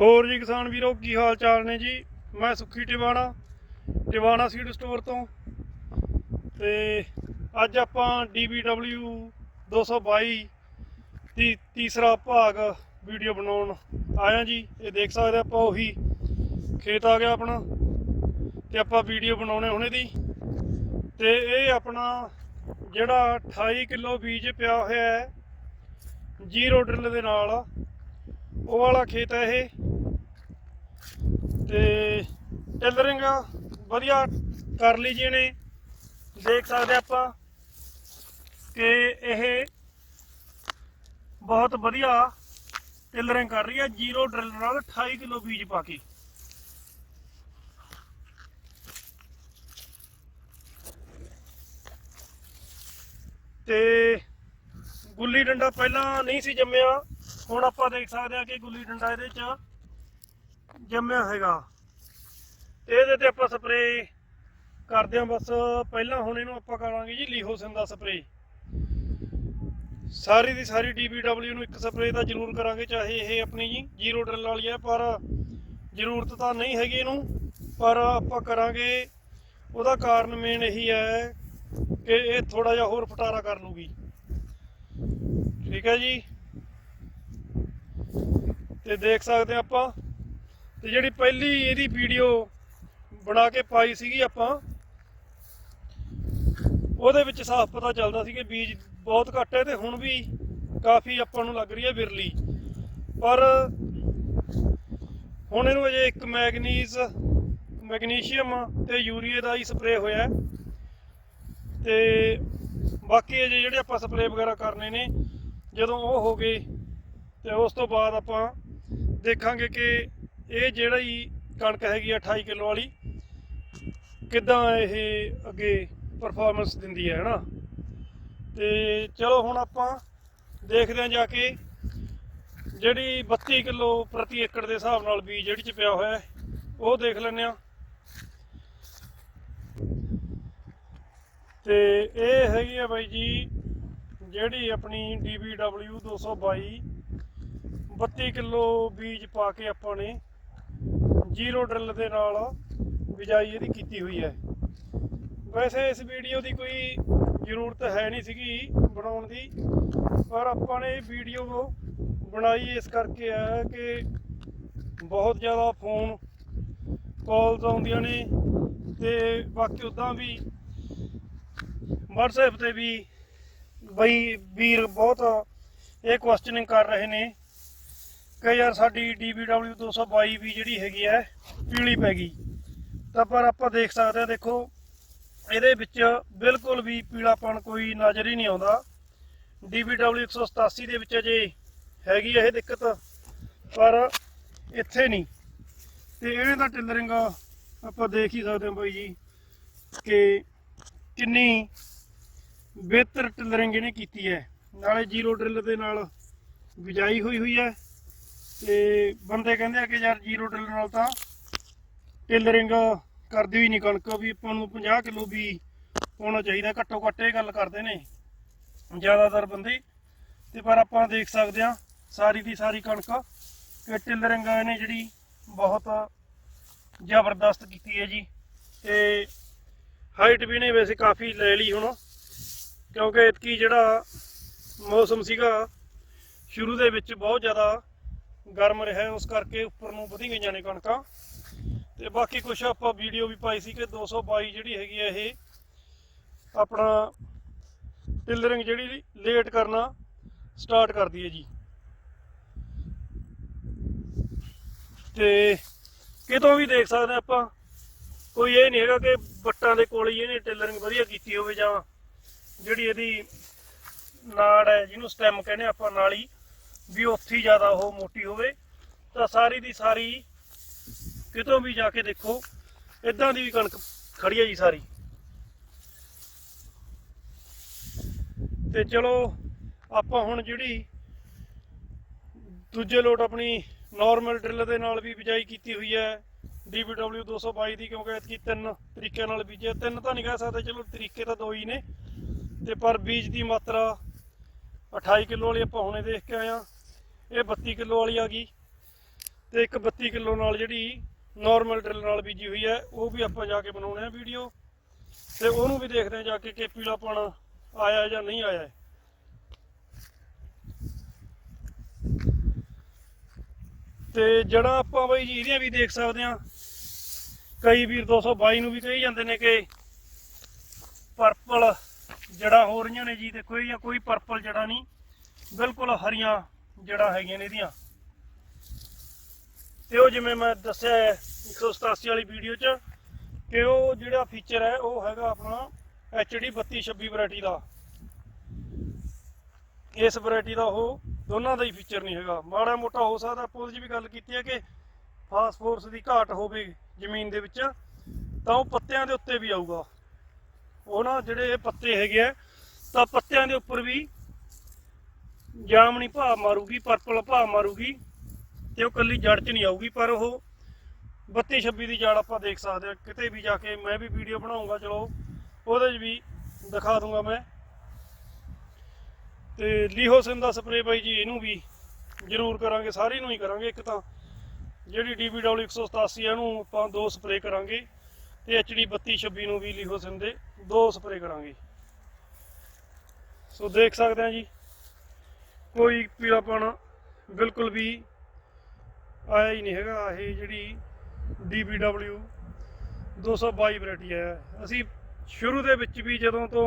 ਹੋਰ ਜੀ ਕਿਸਾਨ ਵੀਰੋ, ਕੀ ਹਾਲ ਚਾਲ ਨੇ ਜੀ? ਮੈਂ ਸੁੱਖੀ ਟਿਵਾਣਾ ਟਿਵਾਣਾ ਸੀਡ ਸਟੋਰ ਤੋਂ। ਤੇ ਅੱਜ ਆਪਾਂ DBW 222 ਦੀ ਤੀਸਰਾ ਭਾਗ ਵੀਡੀਓ ਬਣਾਉਣ ਆਇਆ ਜੀ। ਇਹ ਦੇਖ ਸਕਦੇ ਆਪਾਂ ਉਹੀ ਖੇਤ ਆ ਗਿਆ ਆਪਣਾ, ਤੇ ਆਪਾਂ ਵੀਡੀਓ ਬਣਾਉਣੇ ਹੁਣੇ ਦੀ। ਤੇ ਇਹ ਆਪਣਾ ਜਿਹੜਾ 28 ਕਿਲੋ ਬੀਜ ਪਿਆ ਹੋਇਆ ਹੈ, ਜੀਰੋ ਡਰਿਲ ਦੇ ਨਾਲ। ਉਹ ਵਾਲਾ ਖੇਤ ਹੈ ਇਹ। ਤੇ ਟੇਲਰਿੰਗ ਵਧੀਆ ਕਰ ਲਈ ਜੀ ਇਹਨੇ। ਦੇਖ ਸਕਦੇ ਆਪਾਂ ਕਿ ਇਹ ਬਹੁਤ ਵਧੀਆ ਟੇਲਰਿੰਗ ਕਰ ਰਹੀ ਹੈ। ਜੀਰੋ ਡਰਿਲ ਨਾਲ 28 ਕਿਲੋ ਬੀਜ ਪਾ ਕੇ। ਤੇ ਗੁੱਲੀ ਡੰਡਾ ਪਹਿਲਾਂ ਨਹੀਂ ਸੀ ਜੰਮਿਆ। ਹੁਣ ਆਪਾਂ ਦੇਖ ਸਕਦੇ ਹਾਂ ਕਿ ਗੁੱਲੀ ਡੰਡਾ ਇਹਦੇ ਚ ਜੰਮਿਆ ਹੈਗਾ। ਤੇ ਇਹਦੇ ਤੇ ਆਪਾਂ ਸਪਰੇਅ ਕਰਦੇ ਹਾਂ, ਬਸ ਪਹਿਲਾਂ ਹੁਣ ਇਹਨੂੰ ਆਪਾਂ ਕਰਾਂਗੇ ਜੀ ਲੀਹੋਸਿਨ ਦਾ ਸਪਰੇਅ ਸਾਰੀ ਦੀ ਸਾਰੀ DBW ਨੂੰ ਇੱਕ ਸਪਰੇਅ ਤਾਂ ਜ਼ਰੂਰ ਕਰਾਂਗੇ, ਚਾਹੇ ਇਹ ਆਪਣੀ ਜੀ ਜ਼ੀਰੋ ਡਰਲ ਵਾਲੀ ਹੈ, ਪਰ ਜ਼ਰੂਰਤ ਤਾਂ ਨਹੀਂ ਹੈਗੀ ਇਹਨੂੰ, ਪਰ ਆਪਾਂ ਕਰਾਂਗੇ। ਉਹਦਾ ਕਾਰਨ ਮੇਨ ਇਹੀ ਹੈ ਕਿ ਇਹ ਥੋੜਾ ਜਿਹਾ ਹੋਰ ਫਟਾਰਾ ਕਰ ਲੂਗੀ ਠੀਕ ਹੈ ਜੀ? ਤੇ ਦੇਖ ਸਕਦੇ ਹਾਂ ਆਪਾਂ। ਤੇ ਜਿਹੜੀ ਪਹਿਲੀ ਇਹਦੀ ਵੀਡੀਓ ਬਣਾ ਕੇ ਪਾਈ ਸੀਗੀ ਆਪਾਂ, ਉਹਦੇ ਵਿੱਚ ਸਾਫ਼ ਪਤਾ ਚੱਲਦਾ ਸੀ ਕਿ ਬੀਜ ਬਹੁਤ ਘੱਟ ਹੈ ਤੇ ਹੁਣ ਵੀ ਕਾਫੀ ਆਪਾਂ ਨੂੰ ਲੱਗ ਰਹੀ ਹੈ ਵਿਰਲੀ ਪਰ ਹੁਣ ਇਹਨੂੰ ਅਜੇ ਇੱਕ ਮੈਗਨੀਜ਼, ਮੈਗਨੀਸ਼ੀਅਮ ਤੇ ਯੂਰੀਏ ਦਾ ਹੀ ਸਪਰੇਅ ਹੋਇਆ ਹੈ। ਤੇ ਬਾਕੀ ਅਜੇ ਜਿਹੜੇ ਆਪਾਂ ਸਪਰੇਅ ਵਗੈਰਾ ਕਰਨੇ ਨੇ, ਜਦੋਂ ਉਹ ਹੋ ਗਏ ਤੇ ਉਸ ਤੋਂ ਬਾਅਦ ਆਪਾਂ ਦੇਖਾਂਗੇ ਕਿ ਇਹ ਜਿਹੜਾ ਹੀ ਕਣਕ ਹੈਗੀ ਆ 28 ਕਿਲੋ ਵਾਲੀ, ਕਿਦਾਂ ਇਹ ਅੱਗੇ ਪਰਫਾਰਮੈਂਸ ਦਿੰਦੀ ਹੈ, ਹਨਾ? ਤੇ ਚਲੋ ਹੁਣ ਆਪਾਂ ਦੇਖਦੇ ਹਾਂ ਜਾ ਕੇ ਜਿਹੜੀ 32 ਕਿਲੋ ਪ੍ਰਤੀ ਏਕੜ ਦੇ ਹਿਸਾਬ ਨਾਲ ਬੀਜ ਜਿਹੜੀ ਚ ਪਿਆ ਹੋਇਆ ਉਹ ਦੇਖ ਲੈਂਦੇ ਆ ਤੇ ਇਹ ਹੈਗੀ ਆ ਬਾਈ ਜੀ ਜਿਹੜੀ ਆਪਣੀ DBW 222 32 ਕਿਲੋ ਬੀਜ ਪਾ ਕੇ ਆਪਾਂ ਨੇ ਜ਼ੀਰੋ ਡਰਿਲ ਦੇ ਨਾਲ ਬਿਜਾਈ ਇਹਦੀ ਕੀਤੀ ਹੋਈ ਹੈ। ਵੈਸੇ ਇਸ ਵੀਡੀਓ ਦੀ ਕੋਈ ਜ਼ਰੂਰਤ ਹੈ ਨਹੀਂ ਸੀਗੀ ਬਣਾਉਣ ਦੀ, ਪਰ ਆਪਾਂ ਨੇ ਇਹ ਵੀਡੀਓ ਬਣਾਈ ਇਸ ਕਰਕੇ ਹੈ ਕਿ ਬਹੁਤ ਜ਼ਿਆਦਾ ਫੋਨ ਕਾਲਸ ਆਉਂਦੀਆਂ ਨੇ ਤੇ ਬਾਕੀ ਉਦਾਂ ਵੀ WhatsApp ਤੇ ਵੀ ਬਈ ਵੀਰ ਬਹੁਤ ਇਹ ਕੁਐਸਚਨਿੰਗ ਕਰ ਰਹੇ ਨੇ। ਕਿ ਯਾਰ ਸਾਡੀ DBW 222 ਵੀ ਜਿਹੜੀ ਹੈਗੀ ਹੈ, ਪੀਲੀ ਪੈ ਗਈ। ਤਾਂ ਪਰ ਆਪਾਂ ਦੇਖ ਸਕਦੇ ਹਾਂ, ਦੇਖੋ, ਇਹਦੇ ਵਿੱਚ ਬਿਲਕੁਲ ਵੀ ਪੀਲਾਪਣ ਕੋਈ ਨਜ਼ਰ ਹੀ ਨਹੀਂ ਆਉਂਦਾ। DBW 187 ਦੇ ਵਿੱਚ ਅਜੇ ਹੈਗੀ ਇਹ ਦਿੱਕਤ, ਪਰ ਇੱਥੇ ਨਹੀਂ। ਤੇ ਇਹਨੇ ਦਾ ਟਿਲਰਿੰਗ ਆਪਾਂ ਦੇਖ ਹੀ ਸਕਦੇ ਹਾਂ ਬਾਈ ਜੀ, ਕਿ ਕਿੰਨੀ ਬਿਹਤਰ ਟਿਲਰਿੰਗ ਇਹਨੇ ਕੀਤੀ ਹੈ। ਨਾਲੇ ਜ਼ੀਰੋ ਡਰਿਲ ਦੇ ਨਾਲ ਬਿਜਾਈ ਹੋਈ ਹੋਈ ਹੈ। ਤੇ ਬੰਦੇ ਕਹਿੰਦੇ ਆ ਕਿ ਯਾਰ ਜ਼ੀਰੋ ਡਰਿਲ ਨਾਲ ਤਾਂ ਟੇਲਰਿੰਗ ਕਰਦੀ ਹੋਈ ਨਹੀਂ ਕਣਕ, ਵੀ ਆਪਾਂ ਨੂੰ 50 ਕਿਲੋ ਵੀ ਪਾਉਣਾ ਚਾਹੀਦਾ, ਘੱਟੋ ਘੱਟ ਇਹ ਗੱਲ ਕਰਦੇ ਨੇ ਜ਼ਿਆਦਾਤਰ ਬੰਦੇ। ਤੇ ਪਰ ਆਪਾਂ ਦੇਖ ਸਕਦੇ ਆ, ਸਾਰੀ ਦੀ ਸਾਰੀ ਕਣਕ ਕਿ ਟੇਲਰਿੰਗ ਇਹਨੇ ਜਿਹੜੀ ਬਹੁਤ ਜ਼ਬਰਦਸਤ ਕੀਤੀ ਹੈ ਜੀ। ਤੇ ਹਾਈਟ ਵੀ ਨੇ ਵੈਸੇ ਕਾਫੀ ਲੈ ਲਈ ਹੁਣ, ਕਿਉਂਕਿ ਇਤਕੀ ਜਿਹੜਾ ਮੌਸਮ ਸੀਗਾ, ਸ਼ੁਰੂ ਦੇ ਵਿੱਚ ਬਹੁਤ ਜ਼ਿਆਦਾ ਗਰਮ ਰਿਹਾ ਉਸ ਕਰਕੇ ਉੱਪਰ ਨੂੰ ਵਧੀ ਗਈਆਂ ਨੇ ਕਣਕਾਂ। ਤੇ ਬਾਕੀ ਕੁਝ ਆਪਾਂ ਵੀਡੀਓ ਵੀ ਪਾਈ ਸੀ ਕਿ 222 ਜਿਹੜੀ ਹੈਗੀ ਆ ਇਹ, ਆਪਣਾ ਟਿਲਰਿੰਗ ਜਿਹੜੀ ਲੇਟ ਕਰਨਾ ਸਟਾਰਟ ਕਰਦੀ ਹੈ ਜੀ। ਤੇ ਕਿਤੋਂ ਵੀ ਦੇਖ ਸਕਦੇ ਆਪਾਂ, ਕੋਈ ਇਹ ਨਹੀਂ ਹੈਗਾ ਕਿ ਬੱਟਾਂ ਦੇ ਕੋਲ ਹੀ ਇਹਨੇ ਟੇਲਰਿੰਗ ਵਧੀਆ ਕੀਤੀ ਹੋਵੇ ਜਾਂ ਜਿਹੜੀ ਇਹਦੀ ਨਾੜ ਹੈ, ਜਿਹਨੂੰ ਸਟੈਮ ਕਹਿੰਦੇ ਆਪਾਂ ਨਾਲੀ ਵੀ ਉੱਥੇ ਜ਼ਿਆਦਾ ਉਹ ਮੋਟੀ ਹੋਵੇ, ਤਾਂ ਸਾਰੀ ਦੀ ਸਾਰੀ ਕਿਤੋਂ ਵੀ ਜਾ ਕੇ ਦੇਖੋ ਇਦਾਂ ਦੀ ਵੀ ਕਣਕ ਖੜੀ ਹੈ ਜੀ ਸਾਰੀ। ਤੇ ਚਲੋ, ਆਪਾਂ ਹੁਣ ਜਿਹੜੀ ਦੂਜੇ ਲੋਟ ਆਪਣੀ ਨਾਰਮਲ ਡਰਿਲ ਦੇ ਨਾਲ ਵੀ ਬਿਜਾਈ ਕੀਤੀ ਹੋਈ ਹੈ DBW 222 ਦੀ ਕਿਉਂਕਿ ਇਤਕੀ ਤਿੰਨ ਤਰੀਕਿਆਂ ਨਾਲ ਬੀਜਿਆ। ਤਿੰਨ ਤਾਂ ਨਹੀਂ ਕਹਿ ਸਕਦੇ, ਚਲੋ ਤਰੀਕੇ ਤਾਂ ਦੋ ਹੀ ਨੇ। ਤੇ ਪਰ ਬੀਜ ਦੀ ਮਾਤਰਾ 28 ਕਿਲੋ ਵਾਲੀ ਆਪਾਂ ਹੁਣੇ ਦੇਖ ਕੇ ਆਏ ਆ ਇਹ 32 ਕਿਲੋ ਵਾਲੀ ਆ ਗਈ ਤੇ ਇੱਕ 32 ਕਿਲੋ ਨਾਲ ਜਿਹੜੀ ਨਾਰਮਲ ਡਰਿਲ ਨਾਲ ਬੀਜੀ ਹੋਈ ਹੈ, ਉਹ ਵੀ ਆਪਾਂ ਜਾ ਕੇ ਬਣਾਉਣੇ ਆ ਵੀਡੀਓ ਤੇ ਉਹਨੂੰ ਵੀ ਦੇਖਦੇ ਆ ਜਾ ਕੇ ਕਿ ਪੀਲਾ ਪਾਣਾ ਆਇਆ ਜਾਂ ਨਹੀਂ ਆਇਆ ਤੇ ਜਿਹੜਾ ਆਪਾਂ ਬਈ ਜੀ ਇਹਦੀਆਂ ਵੀ ਦੇਖ ਸਕਦੇ ਆ, ਕਈ ਵੀਰ 222 ਨੂੰ ਵੀ ਕਹੀ ਜਾਂਦੇ ਨੇ ਕਿ ਪਰਪਲ ਜੜਾ ਹੋ ਰਹੀਆਂ ਨੇ ਜੀ, ਦੇਖੋ ਇਹ ਜਾਂ ਕੋਈ ਪਰਪਲ ਜੜਾ ਨਹੀਂ, ਬਿਲਕੁਲ ਹਰੀਆਂ ਜੜਾ ਹੈਗੀਆਂ ਨੇ ਇਹਦੀਆਂ। ਤੇ ਉਹ ਜਿਵੇਂ ਮੈਂ ਦੱਸਿਆ ਹੈ 187 ਵਾਲੀ ਵੀਡੀਓ 'ਚ ਕਿ ਉਹ ਜਿਹੜਾ ਫੀਚਰ ਹੈ, ਉਹ ਹੈਗਾ ਆਪਣਾ HD 3226 ਵੈਰਾਈਟੀ ਦਾ। ਇਸ ਵੈਰਾਈਟੀ ਦਾ ਉਹ ਦੋਨਾਂ ਦਾ ਹੀ ਫੀਚਰ ਨਹੀਂ ਹੈਗਾ। ਮਾੜਾ ਮੋਟਾ ਹੋ ਸਕਦਾ ਆਪਾਂ ਉਹਦੀ ਵੀ ਗੱਲ ਕੀਤੀ ਹੈ ਕਿ ਫਾਸਫੋਰਸ ਦੀ ਘਾਟ ਹੋਵੇ ਜ਼ਮੀਨ ਦੇ ਵਿੱਚ, ਤਾਂ ਉਹ ਪੱਤਿਆਂ ਦੇ ਉੱਤੇ ਵੀ ਆਊਗਾ। ਉਹ ਨਾ ਜਿਹੜੇ ਇਹ ਪੱਤੇ ਹੈਗੇ ਆ, ਤਾਂ ਪੱਤਿਆਂ ਦੇ ਉੱਪਰ ਵੀ ਜਾਮਣੀ ਭਾਅ ਮਾਰੂਗੀ ਪਰਪਲ ਭਾਅ ਮਾਰੂਗੀ ਤੇ ਉਹ ਕੱਲੀ ਜੜ 'ਚ ਨਹੀਂ ਆਊਗੀ, ਪਰ ਉਹ 32 26 ਦੀ ਜੜ ਆਪਾਂ ਦੇਖ ਸਕਦੇ ਆ ਕਿਤੇ ਵੀ ਜਾ ਕੇ ਮੈਂ ਵੀ ਵੀਡੀਓ ਬਣਾਉਂਗਾ, ਚਲੋ ਉਹਦੇ 'ਚ ਵੀ ਦਿਖਾ ਦੂੰਗਾ ਮੈਂ। ਤੇ ਲੀਹੋਸਿਨ ਦਾ ਸਪਰੇ ਬਾਈ ਜੀ, ਇਹਨੂੰ ਵੀ ਜ਼ਰੂਰ ਕਰਾਂਗੇ, ਸਾਰੀ ਨੂੰ ਹੀ ਕਰਾਂਗੇ ਇੱਕ ਤਾਂ। ਜਿਹੜੀ DBW 187 ਹੈ ਇਹਨੂੰ ਆਪਾਂ ਦੋ ਸਪਰੇ ਕਰਾਂਗੇ ਤੇ HD 3226 ਨੂੰ ਵੀ ਲੀਹੋਸਿਨ ਦੇ ਦੋ ਸਪਰੇ ਕਰਾਂਗੇ। ਸੋ ਦੇਖ ਸਕਦੇ ਆ ਜੀ। ਕੋਈ ਪੀਲਾਪਣ ਬਿਲਕੁਲ ਵੀ ਆਇਆ ਹੀ ਨਹੀਂ ਹੈਗਾ। ਇਹ ਜਿਹੜੀ DBW 222 ਵੈਰਾਈਟੀ ਹੈ। ਅਸੀਂ ਸ਼ੁਰੂ ਦੇ ਵਿੱਚ ਵੀ ਜਦੋਂ ਤੋਂ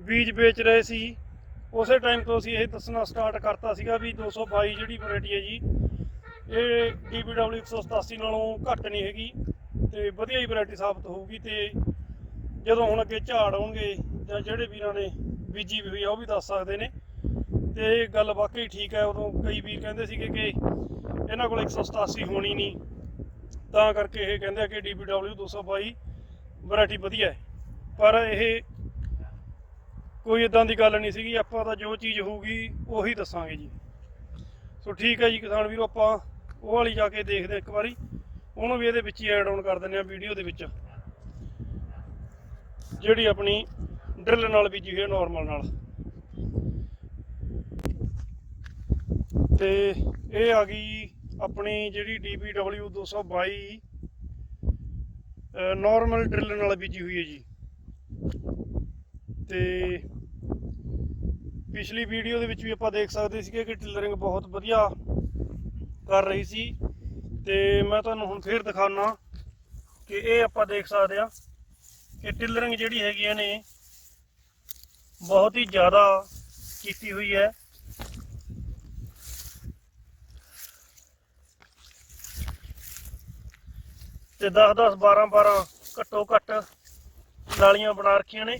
ਬੀਜ ਵੇਚ ਰਹੇ ਸੀ, ਉਸੇ ਟਾਈਮ ਤੋਂ ਅਸੀਂ ਇਹ ਦੱਸਣਾ ਸਟਾਰਟ ਕਰਤਾ ਸੀਗਾ ਵੀ 222 ਜਿਹੜੀ ਵੈਰਾਈਟੀ ਹੈ ਜੀ, ਇਹ DBW 187 ਨਾਲੋਂ ਘੱਟ ਨਹੀਂ ਹੈਗੀ ਤੇ ਵਧੀਆ ਹੀ ਵੈਰਾਈਟੀ ਸਾਬਤ ਹੋਊਗੀ ਤੇ ਜਦੋਂ ਹੁਣ ਅੱਗੇ ਝਾੜ ਆਉਣਗੇ ਜਾਂ ਜਿਹੜੇ ਵੀਰਾਂ ਨੇ ਬੀਜੀ ਵੀ ਹੋਈ ਆ, ਉਹ ਵੀ ਦੱਸ ਸਕਦੇ ਨੇ। ਤੇ ਇਹ ਗੱਲ ਵਾਕਈ ਠੀਕ ਹੈ। ਉਦੋਂ ਕਈ ਵੀਰ ਕਹਿੰਦੇ ਸੀਗੇ ਕਿ ਇਹਨਾਂ ਕੋਲ 187 ਹੋਣੀ ਨਹੀਂ। ਤਾਂ ਕਰਕੇ ਇਹ ਕਹਿੰਦੇ ਆ ਕਿ DBW 222 ਵੈਰਾਈਟੀ ਵਧੀਆ ਹੈ। ਪਰ ਇਹ ਕੋਈ ਇਦਾਂ ਦੀ ਗੱਲ ਨਹੀਂ ਸੀਗੀ। ਆਪਾਂ ਤਾਂ ਜੋ ਚੀਜ਼ ਹੋਊਗੀ ਉਹੀ ਦੱਸਾਂਗੇ ਜੀ। ਸੋ ਠੀਕ ਹੈ ਜੀ ਕਿਸਾਨ ਵੀਰੋ, ਆਪਾਂ ਉਹ ਵਾਲੀ ਜਾ ਕੇ ਦੇਖਦੇ ਹਾਂ ਇੱਕ ਵਾਰੀ। ਉਹਨੂੰ ਵੀ ਇਹਦੇ ਵਿੱਚ ਹੀ ਐਡ ਆਨ ਕਰ ਦਿੰਦੇ ਆ ਵੀਡੀਓ ਦੇ ਵਿੱਚ। ਜਿਹੜੀ ਆਪਣੀ ਡਰਿਲ ਨਾਲ ਬੀਜੀ ਹੋਈ ਹੈ ਨਾਰਮਲ ਨਾਲ। ਤੇ ਇਹ ਆ ਗਈ ਆਪਣੀ ਜਿਹੜੀ DBW 222 ਨਾਰਮਲ ਡਰਿਲ ਨਾਲ ਬੀਜੀ ਹੋਈ ਹੈ ਜੀ। ਤੇ ਪਿਛਲੀ ਵੀਡੀਓ ਦੇ ਵਿੱਚ ਵੀ ਆਪਾਂ ਦੇਖ ਸਕਦੇ ਸੀਗੇ ਕਿ ਟਿਲਰਿੰਗ ਬਹੁਤ ਵਧੀਆ ਕਰ ਰਹੀ ਸੀ। ਤੇ ਮੈਂ ਤੁਹਾਨੂੰ ਹੁਣ ਫੇਰ ਦਿਖਾਉਣਾ ਕਿ ਇਹ ਆਪਾਂ ਦੇਖ ਸਕਦੇ ਆ ਕਿ ਟਿਲਰਿੰਗ ਜਿਹੜੀ ਹੈਗੀਆਂ ਨੇ ਬਹੁਤ ਹੀ ਜ਼ਿਆਦਾ ਕੀਤੀ ਹੋਈ ਹੈ। ਤੇ 10 10 12 12 ਘੱਟੋ ਘੱਟ ਨਾਲੀਆਂ ਬਣਾ ਰੱਖੀਆਂ ਨੇ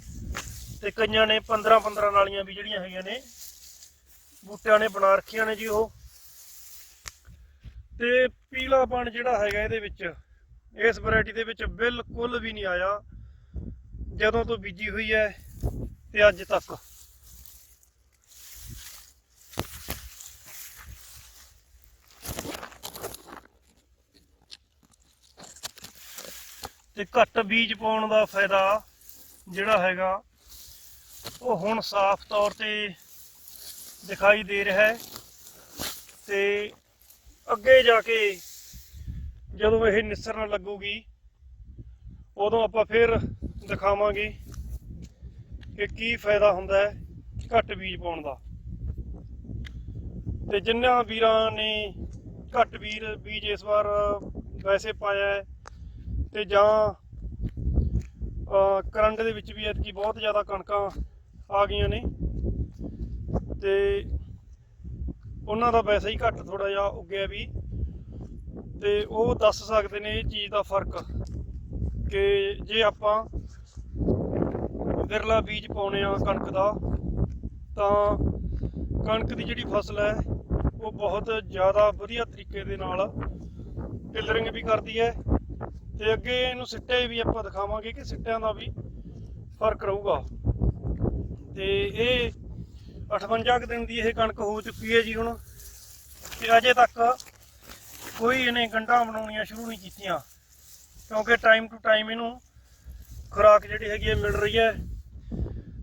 ਤੇ ਕਈਆਂ ਨੇ 15 15 ਨਾਲੀਆਂ ਵੀ ਜਿਹੜੀਆਂ ਹੈਗੀਆਂ ਨੇ ਬੂਟਿਆਂ ਨੇ ਬਣਾ ਰੱਖੀਆਂ ਨੇ ਜੀ ਉਹ। ਤੇ ਪੀਲਾਪਣ ਜਿਹੜਾ ਹੈਗਾ ਇਹਦੇ ਵਿੱਚ, ਇਸ ਵੈਰਾਈਟੀ ਦੇ ਵਿੱਚ ਬਿਲਕੁਲ ਵੀ ਨਹੀਂ ਆਇਆ। ਜਦੋਂ ਤੋਂ ਬੀਜੀ ਹੋਈ ਹੈ ਤੇ ਅੱਜ ਤੱਕ। ਤੇ ਘੱਟ ਬੀਜ ਪਾਉਣ ਦਾ ਫਾਇਦਾ ਜਿਹੜਾ ਹੈਗਾ, ਉਹ ਹੁਣ ਸਾਫ਼ ਤੌਰ ਤੇ ਦਿਖਾਈ ਦੇ ਰਿਹਾ ਹੈ ਤੇ ਅੱਗੇ ਜਾ ਕੇ ਜਦੋਂ ਇਹ ਨਿਸਰਨ ਲੱਗੂਗੀ, ਉਦੋਂ ਆਪਾਂ ਫਿਰ ਦਿਖਾਵਾਂਗੇ ਕਿ ਕੀ ਫਾਇਦਾ ਹੁੰਦਾ ਹੈ ਘੱਟ ਬੀਜ ਪਾਉਣ ਦਾ। ਤੇ ਜਿੰਨਾਂ ਵੀਰਾਂ ਨੇ ਘੱਟ ਵੀਰ ਬੀਜ ਇਸ ਵਾਰ ਵੈਸੇ ਪਾਇਆ ਹੈ ਤੇ ਜਾਂ ਕਰੰਟ ਦੇ ਵਿੱਚ ਵੀ ਐਤਕੀ ਬਹੁਤ ਜ਼ਿਆਦਾ ਕਣਕਾਂ ਆ ਗਈਆਂ ਨੇ। ਤੇ ਉਹਨਾਂ ਦਾ ਵੈਸੇ ਹੀ ਘੱਟ ਥੋੜਾ ਜਿਹਾ ਉੱਗਿਆ ਵੀ। ਤੇ ਉਹ ਦੱਸ ਸਕਦੇ ਨੇ ਇਹ ਚੀਜ਼ ਦਾ ਫ਼ਰਕ ਕਿ ਜੇ ਆਪਾਂ ਵਿਰਲਾ ਬੀਜ ਪਾਉਣੇ ਆ ਕਣਕ ਦਾ, ਤਾਂ ਕਣਕ ਦੀ ਜਿਹੜੀ ਫਸਲ ਹੈ, ਉਹ ਬਹੁਤ ਜ਼ਿਆਦਾ ਵਧੀਆ ਤਰੀਕੇ ਦੇ ਨਾਲ ਟਿਲਰਿੰਗ ਵੀ ਕਰਦੀ ਹੈ। ਤੇ ਅੱਗੇ ਇਹਨੂੰ ਸਿੱਟੇ ਵੀ ਆਪਾਂ ਦਿਖਾਵਾਂਗੇ ਕਿ ਸਿੱਟਿਆਂ ਦਾ ਵੀ ਫ਼ਰਕ ਰਹੂਗਾ। ਤੇ ਇਹ 58 ਕੁ ਦਿਨ ਦੀ ਇਹ ਕਣਕ ਹੋ ਚੁੱਕੀ ਹੈ ਜੀ ਹੁਣ ਤੇ ਅਜੇ ਤੱਕ ਕੋਈ ਇਹਨੇ ਗੰਢਾਂ ਬਣਾਉਣੀਆਂ ਸ਼ੁਰੂ ਨਹੀਂ ਕੀਤੀਆਂ, ਕਿਉਂਕਿ ਟਾਈਮ ਟੂ ਟਾਈਮ ਇਹਨੂੰ ਖੁਰਾਕ ਜਿਹੜੀ ਹੈਗੀ ਹੈ ਮਿਲ ਰਹੀ ਹੈ।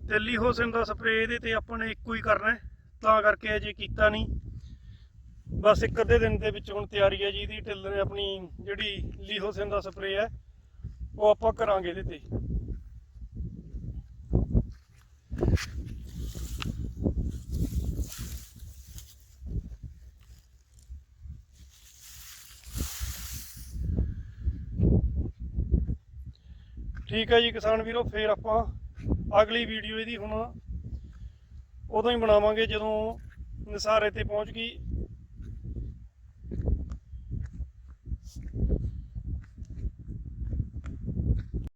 ਤੇ ਲੀਹੋਸਿਨ ਦਾ ਸਪਰੇਅ ਇਹਦੇ ਤੇ ਆਪਾਂ ਨੇ ਇੱਕੋ ਹੀ ਕਰਨਾ ਤਾਂ ਕਰਕੇ ਅਜੇ ਕੀਤਾ ਨਹੀਂ। ਬਸ ਇੱਕ ਅੱਧੇ ਦਿਨ ਦੇ ਵਿੱਚ ਹੁਣ ਤਿਆਰੀ ਹੈ ਜੀ ਇਹਦੀ, ਟਿੱਲਰ ਆਪਣੀ ਜਿਹੜੀ ਲੀਹੋਸਿਨ ਦਾ ਸਪਰੇਅ ਹੈ, ਉਹ ਆਪਾਂ ਕਰਾਂਗੇ ਇਹਦੇ ਤੇ। ਠੀਕ ਹੈ ਜੀ ਕਿਸਾਨ ਵੀਰੋ, ਫੇਰ ਆਪਾਂ ਅਗਲੀ ਵੀਡੀਓ ਇਹਦੀ ਹੁਣ ਉਦੋਂ ਹੀ ਬਣਾਵਾਂਗੇ ਜਦੋਂ ਨਿਸਾਰੇ ਤੇ ਪਹੁੰਚ ਗਈ।